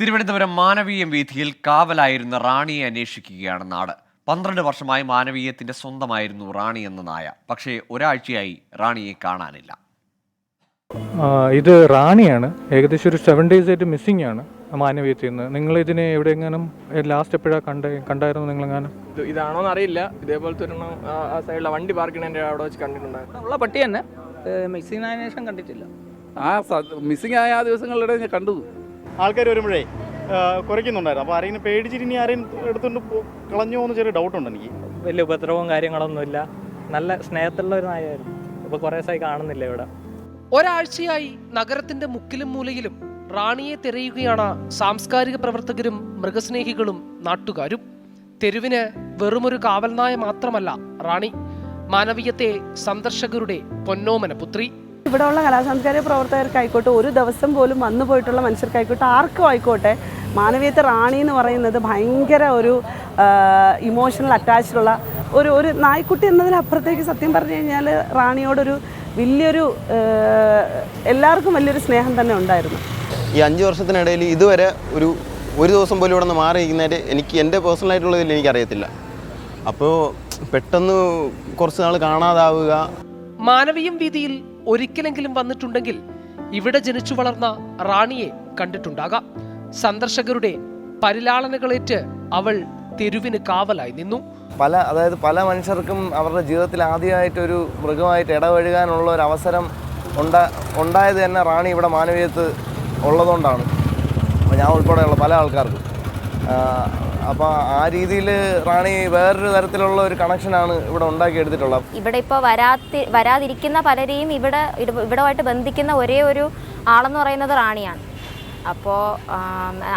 തിരുവനന്തപുരം മാനവീയം വീഥിയിൽ കാവലായിരുന്ന റാണിയെ അന്വേഷിക്കുകയാണ് നാട്. പന്ത്രണ്ട് വർഷമായി മാനവീയത്തിന്റെ സ്വന്തമായിരുന്നു റാണി എന്ന നായ. പക്ഷേ ഒരാഴ്ചയായി റാണിയെ കാണാനില്ല. ഇത് റാണിയാണ്. ഏകദേശം ഒരു സെവൻ ഡേയ്സ് ആയിട്ട് മിസ്സിംഗ് ആണ് മാനവീയത്തിൽ നിന്ന്. നിങ്ങൾ ഇതിനെ എവിടെയെങ്ങാനും ലാസ്റ്റ് എപ്പോഴാണ് കണ്ട കണ്ടായിരുന്നു നിങ്ങൾ എങ്ങാനും ഇതാണോന്ന് അറിയില്ല. ഇതേപോലത്തെ ഒരു സൈഡിലെ വണ്ടി പാർക്ക് അവിടെ വെച്ച് കണ്ടിട്ടുണ്ടായിരുന്നു. ഉള്ള പട്ടി തന്നെ. മിസ്സിംഗ് ആയതിനു ശേഷം കണ്ടിട്ടില്ല. ആ മിസ്സിംഗ് ആയ ആ ദിവസങ്ങളിടെ ഞാൻ കണ്ടു. ആൾക്കാർ വരുമ്പോഴേ കുറയ്ക്കുന്നുണ്ടായിരുന്നു. അപ്പോൾ ആരെങ്കിലും പേടിച്ചിട്ട് ഇനി ആരെയും എടുത്തുകൊണ്ട് കളഞ്ഞോ എന്ന് ചെറിയ ഡൗട്ടുണ്ട് എനിക്ക്. വലിയ ഉപദ്രവവും കാര്യങ്ങളൊന്നുമില്ല നല്ല സ്നേഹത്തുള്ള ഒരു നായായിരുന്നു ഇപ്പോൾ കുറേ ദിവസമായി കാണുന്നില്ല ഇവിടെ. ഒരാഴ്ചയായി നഗരത്തിന്റെ മുക്കിലും മൂലയിലും റാണിയെ തിരയുകയാണ് സാംസ്കാരിക പ്രവർത്തകരും മൃഗസ്നേഹികളും നാട്ടുകാരും. തെരുവിന് വെറുമൊരു കാവൽനായ മാത്രമല്ല റാണി മാനവീയത്തെ സന്ദർശകരുടെ പൊന്നോമന പുത്രി ഇവിടെയുള്ള കലാസാംസ്കാരിക പ്രവർത്തകർക്കായിക്കോട്ടെ ഒരു ദിവസം പോലും വന്നു പോയിട്ടുള്ള മനുഷ്യർക്കായിക്കോട്ടെ ആർക്കും ആയിക്കോട്ടെ മാനവീയത്തെ റാണി എന്ന് പറയുന്നത് ഭയങ്കര ഒരു ഇമോഷണൽ അറ്റാച്ച്ഡുള്ള ഒരു ഒരു നായ്ക്കുട്ടി എന്നതിനപ്പുറത്തേക്ക് സത്യം പറഞ്ഞു കഴിഞ്ഞാൽ റാണിയോടൊരു വലിയൊരു എല്ലാവർക്കും വലിയൊരു സ്നേഹം തന്നെ ഉണ്ടായിരുന്നു. ഈ അഞ്ച് വർഷത്തിനിടയിൽ ഇതുവരെ ഒരു ഒരു ദിവസം പോലും ഇവിടെ നിന്ന് മാറി നിൽക്കുന്നതായിട്ട് എനിക്ക് എന്റെ പേഴ്സണലായിട്ടുള്ളതിൽ എനിക്കറിയത്തില്ല. അപ്പോൾ പെട്ടെന്ന് കുറച്ച് നാൾ കാണാതാവുക. മാനവീയം വീതിയിൽ ഒരിക്കലെങ്കിലും വന്നിട്ടുണ്ടെങ്കിൽ ഇവിടെ ജനിച്ചു വളർന്ന റാണിയെ കണ്ടിട്ടുണ്ടാകാം. സന്ദർശകരുടെ പരിലാളനകളേറ്റ് അവൾ തെരുവിന് കാവലായി നിന്നു. പല അതായത് പല മനുഷ്യർക്കും അവരുടെ ജീവിതത്തിൽ ആദ്യമായിട്ടൊരു മൃഗമായിട്ട് ഇടപഴകാനുള്ള ഒരു അവസരം ഉണ്ടാ ഉണ്ടായത് തന്നെ റാണി ഇവിടെ മാനവീയത്ത് ഉള്ളതുകൊണ്ടാണ്. ഞാൻ ഉൾപ്പെടെയുള്ള പല ആൾക്കാർക്കും. അപ്പോൾ ആ രീതിയിൽ റാണി വേറൊരു തരത്തിലുള്ള ഒരു കണക്ഷനാണ് ഇവിടെ ഉണ്ടാക്കിയെടുത്തിട്ടുള്ളത്. ഇവിടെ ഇപ്പോൾ വരാത്തി വരാതിരിക്കുന്ന പലരെയും ഇവിടെ ഇവിടമായിട്ട് ബന്ധിക്കുന്ന ഒരേ ഒരു ആളെന്ന് പറയുന്നത് റാണിയാണ്. അപ്പോൾ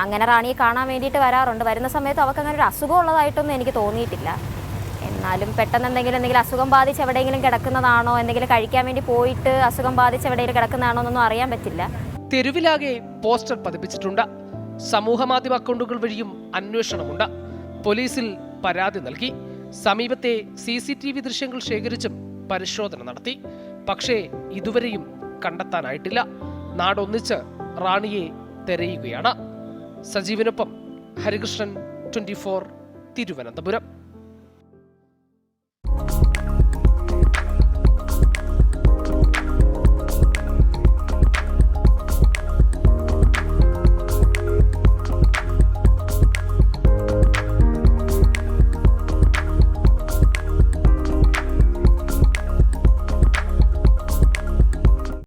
അങ്ങനെ റാണിയെ കാണാൻ വേണ്ടിയിട്ട് വരാറുണ്ട്. വരുന്ന സമയത്ത് അവർക്ക് അങ്ങനെ ഒരു അസുഖം ഉള്ളതായിട്ടൊന്നും എനിക്ക് തോന്നിയിട്ടില്ല. എന്നാലും പെട്ടെന്ന് എന്തെങ്കിലും എന്തെങ്കിലും അസുഖം ബാധിച്ച് എവിടെയെങ്കിലും കിടക്കുന്നതാണോ എന്തെങ്കിലും കഴിക്കാൻ വേണ്ടി പോയിട്ട് അസുഖം ബാധിച്ച് എവിടെയെങ്കിലും കിടക്കുന്നതാണോ എന്നൊന്നും അറിയാൻ പറ്റില്ല. തെരുവിലാകെ പോസ്റ്റർ പതിപ്പിച്ചിട്ടുണ്ട്. സമൂഹ മാധ്യമ അക്കൗണ്ടുകൾ വഴിയും അന്വേഷണമുണ്ട്. പോലീസിൽ പരാതി നൽകി. സമീപത്തെ സി സി ടി വി ദൃശ്യങ്ങൾ ശേഖരിച്ചും പരിശോധന നടത്തി. പക്ഷേ ഇതുവരെയും കണ്ടെത്താനായിട്ടില്ല. നാടൊന്നിച്ച് റാണിയെ തെരയുകയാണ്. സജീവിനൊപ്പം ഹരികൃഷ്ണൻ ട്വന്റി തിരുവനന്തപുരം.